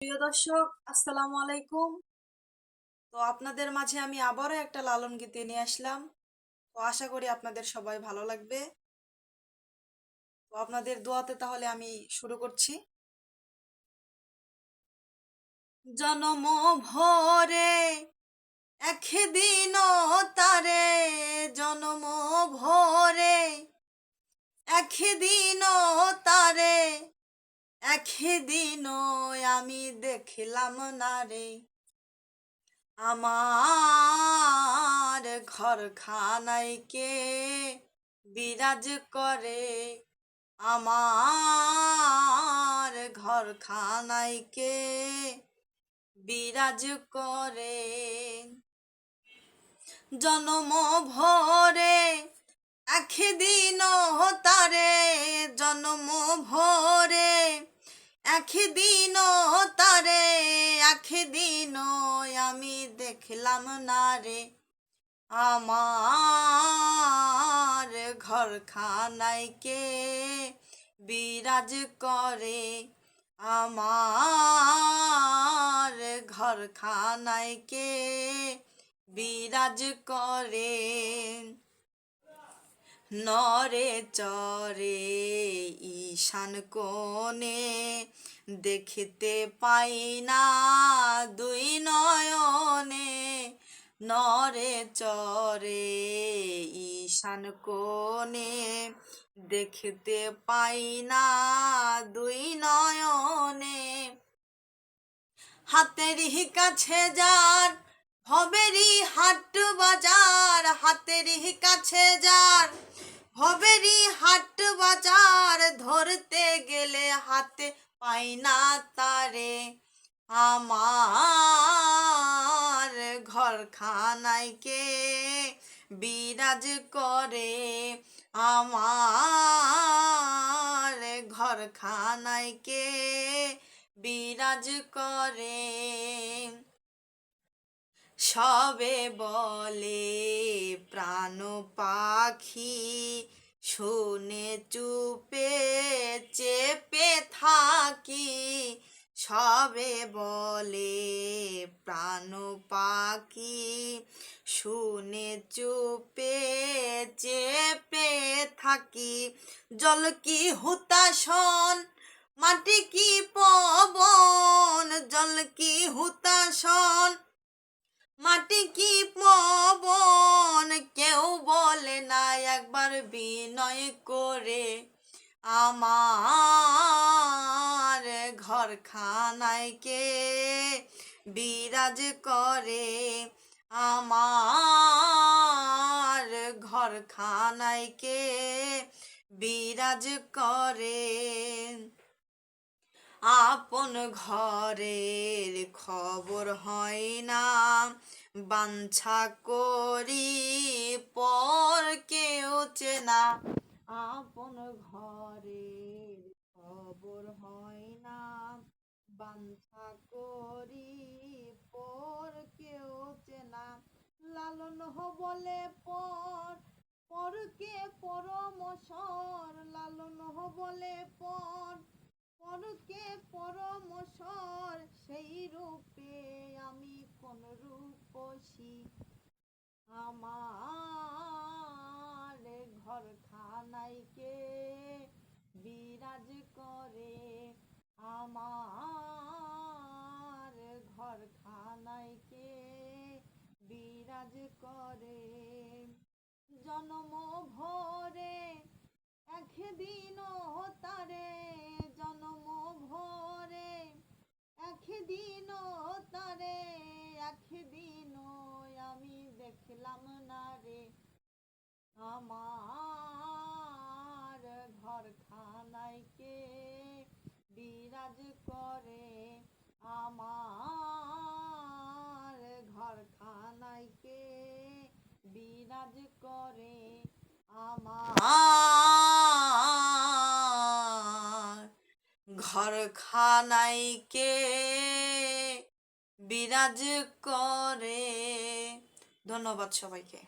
প্রিয় দর্শক, আসসালামু আলাইকুম। তো আপনাদের মাঝে আমি আবারও একটা লালন গীতি নিয়ে আসলাম। তো আশা করি আপনাদের সবাই ভালো লাগবে। তো আপনাদের দোয়াতে তাহলে আমি শুরু করছি। জনম ভরে একদিন তারে জনম ভরে একদিন তারে একদিন আমি দেখলাম না রে। আমার ঘর খানাই কে বিরাজ করে? আমার ঘর খানাই কে বিরাজ করে? জনম ভরে একদিন একদিন তারে একদিন আমি দেখলাম না রে। আমার ঘর খানাই কে বিরাজ করে? আমার ঘর খানাই কে বিরাজ করে? নরে চরে ঈশান কোণে দেখিতে পাই না দুই নয়নে। নরে চরে ঈশান কোণে দেখিতে পাই না দুই নয়নে। হাতের কাছে যার ভবেরই হাট বাজার, হাতেরই কাছে যার। ভবেরই হাট বাজার, ধরতে গেলে হাতে পাই না তারে। আমার ঘর খানাই কে বিরাজ করে? আমার ঘর খানাই কে বিরাজ করে? সবে বলে প্রাণ পাখি শুনে চুপে চেপে থাকি। সবে বলে প্রাণ পাখি শুনে চুপে চেপে থাকি। জল কি হুতাশন, মাটি কি পবন, জল কি হুতাশন মাটি কি পবন কেউ বলে না, একবার বিনয় করে আমার ঘর খানায় কে বিরাজ করে? আমার ঘর খানায় কে বিরাজ করে? আপন ঘরের খবর হয় না। বাঞ্ছা করি, পর কেউ চেনা। আপন ঘরের খবর হয় না। বাঞ্ছা করি, পর কেউ চেনা। লালন বলে পর, পরকে পরমসর লালন বলে পর পরকে পরমসর সেই রূপে আমি কোন রূপসী। আমার ঘর খানাইকে বিরাজ করে? আমার ঘর খানাইকে বিরাজ করে? দেখলাম না রে আমার ঘর খানায় কে বিরাজ করে? আমার ঘর খানায় কে বিরাজ করে? আমার ঘর খানাই কে বিরাজ করে? ধন্যবাদ সবাইকে।